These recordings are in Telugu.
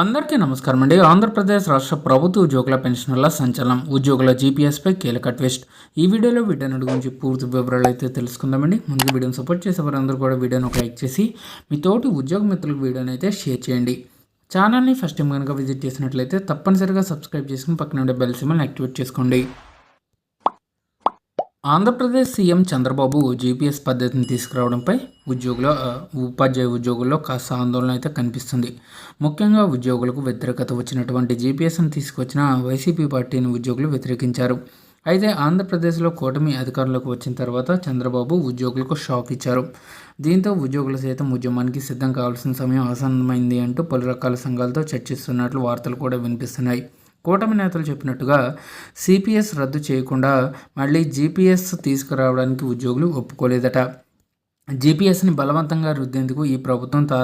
అందరికీ నమస్కారం అండి. ఆంధ్రప్రదేశ్ రాష్ట్ర ప్రభుత్వ ఉద్యోగుల పెన్షనర్ల సంచలనం. ఉద్యోగుల జీపీఎస్పై కీలక ట్విస్ట్ ఈ వీడియోలో వీటన్నిటి గురించి పూర్తి వివరాలు అయితే తెలుసుకుందామండి. ముందు వీడియోని సపోర్ట్ చేసే వారందరూ కూడా వీడియోని ఒక లైక్ చేసి మీ తోటి ఉద్యోగ మిత్రులకు వీడియోని అయితే షేర్ చేయండి. ఛానల్ని ఫస్ట్ టైం కనుక విజిట్ చేసినట్లయితే తప్పనిసరిగా సబ్స్క్రైబ్ చేసుకుని పక్కన ఉండే బెల్ సిమ్మల్ని యాక్టివేట్ చేసుకోండి. ఆంధ్రప్రదేశ్ సీఎం చంద్రబాబు జీపీఎస్ పద్ధతిని తీసుకురావడంపై ఉద్యోగుల ఉపాధ్యాయ ఉద్యోగుల్లో కాస్త ఆందోళన అయితే కనిపిస్తుంది. ముఖ్యంగా ఉద్యోగులకు వ్యతిరేకత వచ్చినటువంటి జీపీఎస్ని తీసుకొచ్చిన వైసీపీ పార్టీని ఉద్యోగులు వ్యతిరేకించారు. అయితే ఆంధ్రప్రదేశ్లో కూటమి అధికారంలోకి వచ్చిన తర్వాత చంద్రబాబు ఉద్యోగులకు షాక్ ఇచ్చారు. దీంతో ఉద్యోగులు సైతం ఉద్యమానికి సిద్ధం కావాల్సిన సమయం ఆసన్నమైంది అంటూ పలు రకాల సంఘాలతో చర్చిస్తున్నట్లు వార్తలు కూడా వినిపిస్తున్నాయి. కూటమి నేతలు చెప్పినట్టుగా సిపిఎస్ రద్దు చేయకుండా మళ్ళీ జీపీఎస్ తీసుకురావడానికి ఉద్యోగులు ఒప్పుకోలేదట. జీపీఎస్ని బలవంతంగా రుద్దేందుకు ఈ ప్రభుత్వం తా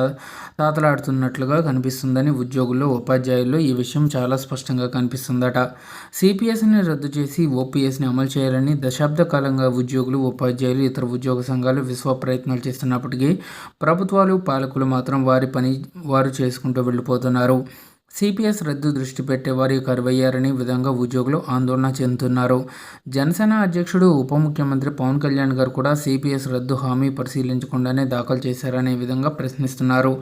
తాతలాడుతున్నట్లుగా కనిపిస్తుందని ఉద్యోగుల్లో ఉపాధ్యాయుల్లో ఈ విషయం చాలా స్పష్టంగా కనిపిస్తుందట. సిపిఎస్ని రద్దు చేసి ఓపీఎస్ని అమలు చేయాలని దశాబ్ద కాలంగా ఉద్యోగులు ఉపాధ్యాయులు ఇతర ఉద్యోగ సంఘాలు విశ్వ ప్రయత్నాలు చేస్తున్నప్పటికీ ప్రభుత్వాలు పాలకులు మాత్రం వారి పని వారు చేసుకుంటూ వెళ్ళిపోతున్నారు. సిపిఎస్ రద్దు దృష్టి పెట్టేవారు కరువయ్యారని విధంగా ఉద్యోగులు ఆందోళన చెందుతున్నారు. జనసేన అధ్యక్షుడు ఉప ముఖ్యమంత్రి పవన్ కళ్యాణ్ గారు కూడా సిపిఎస్ రద్దు హామీ పరిశీలించకుండానే దాఖలు చేశారనే విధంగా ప్రశ్నిస్తున్నారు.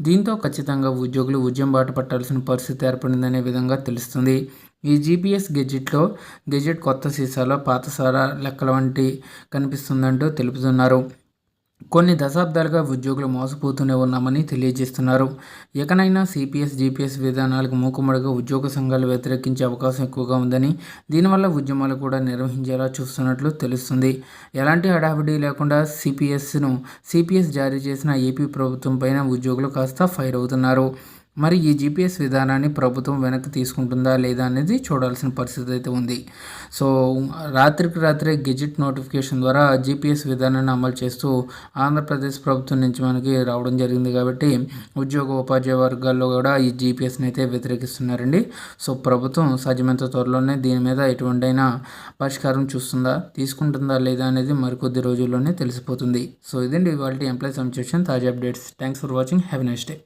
దీంతో ఖచ్చితంగా ఉద్యోగులు ఉద్యమం బాట పట్టాల్సిన పరిస్థితి ఏర్పడిందనే విధంగా తెలుస్తుంది. ఈ జీపీఎస్ గెజెట్లో గెజెట్ కొత్త సీసాలో పాత సారా లెక్కల వంటి కనిపిస్తుందంటూ తెలుపుతున్నారు. కొన్ని దశాబ్దాలుగా ఉద్యోగులు మోసపోతూనే ఉన్నామని తెలియజేస్తున్నారు. ఇకనైనా సిపిఎస్ జీపీఎస్ విధానాలకు మూకుమ్మడిగా ఉద్యోగ సంఘాలు వ్యతిరేకించే అవకాశం ఎక్కువగా ఉందని దీనివల్ల ఉద్యమాలు కూడా నిర్వహించేలా చూస్తున్నట్లు తెలుస్తుంది. ఎలాంటి హడావిడి లేకుండా సిపిఎస్ను సిపిఎస్ జారీ చేసిన ఏపీ ప్రభుత్వం పైన ఉద్యోగులు కాస్త ఫైర్ అవుతున్నారు. మరి ఈ జీపీఎస్ విధానాన్ని ప్రభుత్వం వెనక్కి తీసుకుంటుందా లేదా అనేది చూడాల్సిన పరిస్థితి అయితే ఉంది. సో రాత్రికి రాత్రే గెజిట్ నోటిఫికేషన్ ద్వారా జీపీఎస్ విధానాన్ని అమలు చేస్తూ ఆంధ్రప్రదేశ్ ప్రభుత్వం నుంచి మనకి రావడం జరిగింది కాబట్టి ఉద్యోగ ఉపాధ్యాయ వర్గాల్లో కూడా ఈ జీపీఎస్ని అయితే వ్యతిరేకిస్తున్నారండి. సో ప్రభుత్వం సాధ్యమైనంత త్వరలోనే దీని మీద ఎటువంటైనా పరిష్కారం చూస్తుందా తీసుకుంటుందా లేదా అనేది మరికొద్ది రోజుల్లోనే తెలిసిపోతుంది. సో ఇదండి ఇవాళ ఎంప్లాయీస్ సంక్షేషన్ తాజా updates. Thanks for watching. Have next day.